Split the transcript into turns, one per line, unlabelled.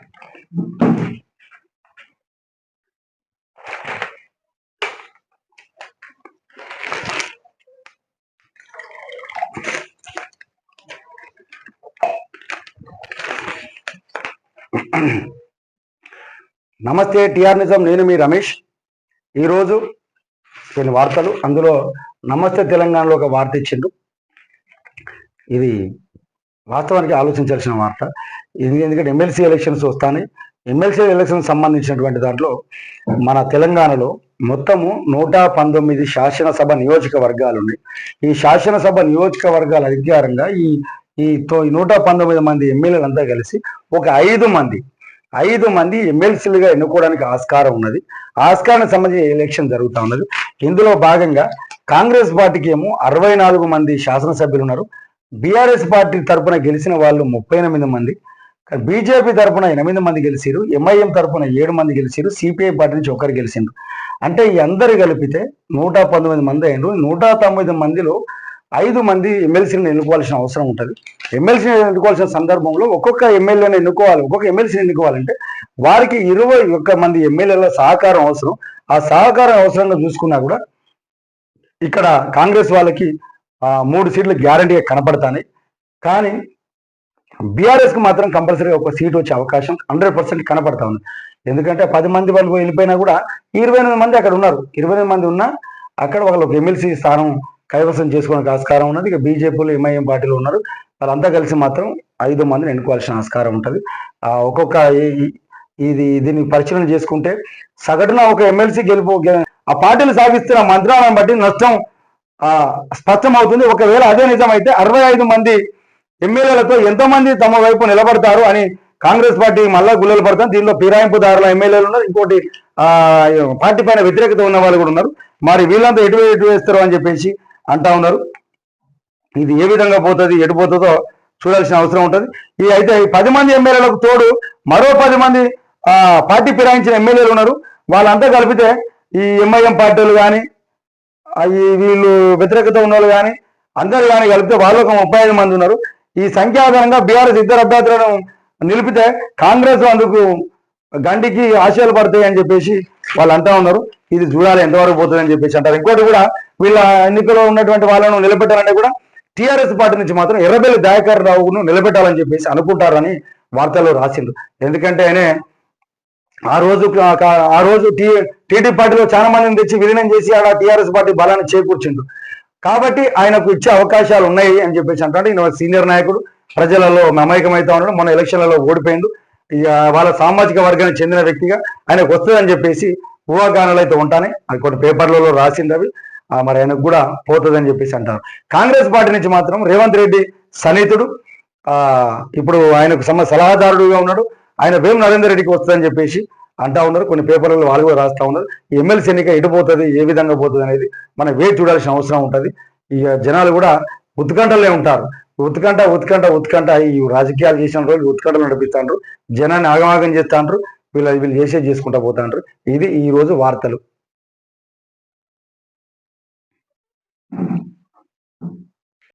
నమస్తే టిఆర్ నిజం నేను మీ రమేష్. ఈరోజు కొన్ని వార్తలు. అందులో నమస్తే తెలంగాణలో ఒక వార్త ఇచ్చిండు. ఇది వాస్తవానికి ఆలోచించాల్సిన వార్త. ఇది ఎందుకంటే ఎమ్మెల్సీ ఎలక్షన్స్ వస్తాయి ఎమ్మెల్సీ ఎలక్షన్ సంబంధించినటువంటి దాంట్లో మన తెలంగాణలో మొత్తము నూట పంతొమ్మిది శాసనసభ నియోజకవర్గాలు ఉన్నాయి ఈ శాసనసభ నియోజకవర్గాల అధికారంగా ఈ ఈ తో- ఈ నూట పంతొమ్మిది మంది ఎమ్మెల్యేలంతా కలిసి ఒక ఐదు మంది ఐదు మంది ఎమ్మెల్సీలుగా ఎన్నుకోవడానికి ఆస్కారం ఉన్నది. ఆస్కారానికి సంబంధించి ఎలక్షన్ జరుగుతూ ఉన్నది. ఇందులో భాగంగా కాంగ్రెస్ పార్టీకి ఏమో అరవై నాలుగు మంది శాసనసభ్యులు ఉన్నారు బీఆర్ఎస్ పార్టీ తరపున గెలిచిన వాళ్ళు ముప్పై ఎనిమిది మంది బీజేపీ తరపున ఎనిమిది మంది గెలిచిరు ఎంఐఎం తరపున ఏడు మంది గెలిచిరు సిపిఐ పార్టీ నుంచి ఒకరు గెలిచిండ్రు. అంటే ఈ అందరు కలిపితే నూట పంతొమ్మిది మంది అయినరు నూట తొమ్మిది మందిలో ఐదు మంది ఎమ్మెల్సీని ఎన్నుకోవాల్సిన అవసరం ఉంటుంది. ఎమ్మెల్సీని ఎన్నుకోవాల్సిన సందర్భంలో ఒక్కొక్క ఎమ్మెల్యేని ఎన్నుకోవాలి. ఒక్కొక్క ఎమ్మెల్సీని ఎన్నుకోవాలంటే వారికి ఇరవై ఒక్క మంది ఎమ్మెల్యేల సహకారం అవసరం. ఆ సహకారం అవసరంగా చూసుకున్నా కూడా ఇక్కడ కాంగ్రెస్ వాళ్ళకి మూడు సీట్లు గ్యారంటీగా కనపడతాయి కానీ బీఆర్ఎస్కి మాత్రం కంపల్సరీగా ఒక సీట్ వచ్చే అవకాశం హండ్రెడ్ పర్సెంట్ కనపడతా ఉంది. ఎందుకంటే పది మంది వాళ్ళు వెళ్ళిపోయినా కూడా ఇరవై ఎనిమిది మంది అక్కడ ఉన్నారు. ఇరవై ఎనిమిది మంది ఉన్నా అక్కడ వాళ్ళకి ఎమ్మెల్సీ స్థానం కైవసం చేసుకోవడానికి ఆస్కారం ఉన్నది. ఇక బీజేపీలో ఎంఐఎం పార్టీలో ఉన్నారు. వాళ్ళంతా కలిసి మాత్రం ఐదు మందిని ఎన్నుకోవాల్సిన ఆస్కారం ఉంటుంది. ఒక్కొక్క ఇది దీన్ని పరిశీలన చేసుకుంటే సగటున ఒక ఎమ్మెల్సీ గెలుపు ఆ పార్టీలు సాగిస్తున్న మంత్రాలను బట్టి నష్టం ఆ స్పష్టం అవుతుంది ఒకవేళ అదే నిజమైతే అరవై ఐదు మంది ఎమ్మెల్యేలతో ఎంతమంది తమ వైపు నిలబడతారు అని కాంగ్రెస్ పార్టీ మళ్ళా గుల్లలు పడతాం. దీనిలో ఫిరాయింపుదారుల ఎమ్మెల్యేలు ఉన్నారు. ఇంకోటి పార్టీ పైన వ్యతిరేకత ఉన్న వాళ్ళు కూడా ఉన్నారు. మరి వీళ్ళంతా ఎటు ఎటు వేస్తారు అని చెప్పేసి అంటా ఉన్నారు. ఇది ఏ విధంగా పోతుంది ఎటు పోతుందో చూడాల్సిన అవసరం ఉంటుంది. ఈ అయితే పది మంది ఎమ్మెల్యేలకు తోడు మరో పది మంది పార్టీ ఫిరాయించిన ఎమ్మెల్యేలు ఉన్నారు. వాళ్ళంతా కలిపితే ఈ ఎంఐఎం పార్టీలు కానీ అవి వీళ్ళు వ్యతిరేకత ఉన్న వాళ్ళు కానీ అందరు కానీ కలిపితే వాళ్ళు ఒక ముప్పై ఐదు మంది ఉన్నారు. ఈ సంఖ్యాధారంగా బీఆర్ఎస్ ఇద్దరు అభ్యర్థులను నిలిపితే కాంగ్రెస్ అందుకు గండికి ఆశయాలు పడతాయి అని చెప్పేసి వాళ్ళు అంటా ఉన్నారు. ఇది చూడాలి ఎంతవరకు పోతుంది అని చెప్పేసి అంటారు. ఇంకోటి కూడా వీళ్ళ ఎన్నికలో ఉన్నటువంటి వాళ్ళను నిలబెట్టాలంటే కూడా టీఆర్ఎస్ పార్టీ నుంచి మాత్రం ఎర్రబెల్లి దయాకర్ రావును నిలబెట్టాలని చెప్పేసి అనుకుంటారని వార్తల్లో రాసిండు ఎందుకంటే ఆయనే ఆ రోజు ఆ రోజు టీ టీడీ పార్టీలో చాలా మందిని తెచ్చి విలీనం చేసి ఆడ టీఆర్ఎస్ పార్టీ బలాన్ని చేకూర్చిండు. కాబట్టి ఆయనకు ఇచ్చే అవకాశాలు ఉన్నాయి అని చెప్పేసి అంటే ఈయన సీనియర్ నాయకుడు. ప్రజలలో మమైకమైతా ఉన్నాడు. మొన్న ఎలక్షన్లలో ఓడిపోయిండు. ఇక వాళ్ళ సామాజిక వర్గానికి చెందిన వ్యక్తిగా ఆయనకు వస్తుందని చెప్పేసి ఊహాగానాలు అయితే ఉంటానే. అది కొన్ని పేపర్లలో రాసింది అవి. మరి ఆయనకు కూడా పోతుందని చెప్పేసి అంటారు. కాంగ్రెస్ పార్టీ నుంచి మాత్రం రేవంత్ రెడ్డి సన్నిహితుడు. ఇప్పుడు ఆయనకు సమ సలహాదారుడుగా ఉన్నాడు. ఆయన వేం నరేందర్ రెడ్డికి వస్తుందని చెప్పేసి అంటా ఉన్నారు. కొన్ని పేపర్లలో వాళ్ళు కూడా రాస్తా ఉన్నారు. ఎమ్మెల్సీ ఎన్నిక ఎటు పోతుంది ఏ విధంగా పోతుంది అనేది మనం వేచి చూడాల్సిన అవసరం ఉంటుంది. ఇక జనాలు కూడా ఉత్కంఠలే ఉంటారు. ఉత్కంఠ ఉత్కంఠ ఉత్కంఠ ఈ రాజకీయాలు చేసిన రోజులు ఉత్కంఠలు నడిపిస్తాండ్రు. జనాన్ని ఆగమాగం చేస్తాండ్రు. వీళ్ళు వీళ్ళు చేసే చేసుకుంటా పోతాండ్రు. ఇది ఈ రోజు వార్తలు.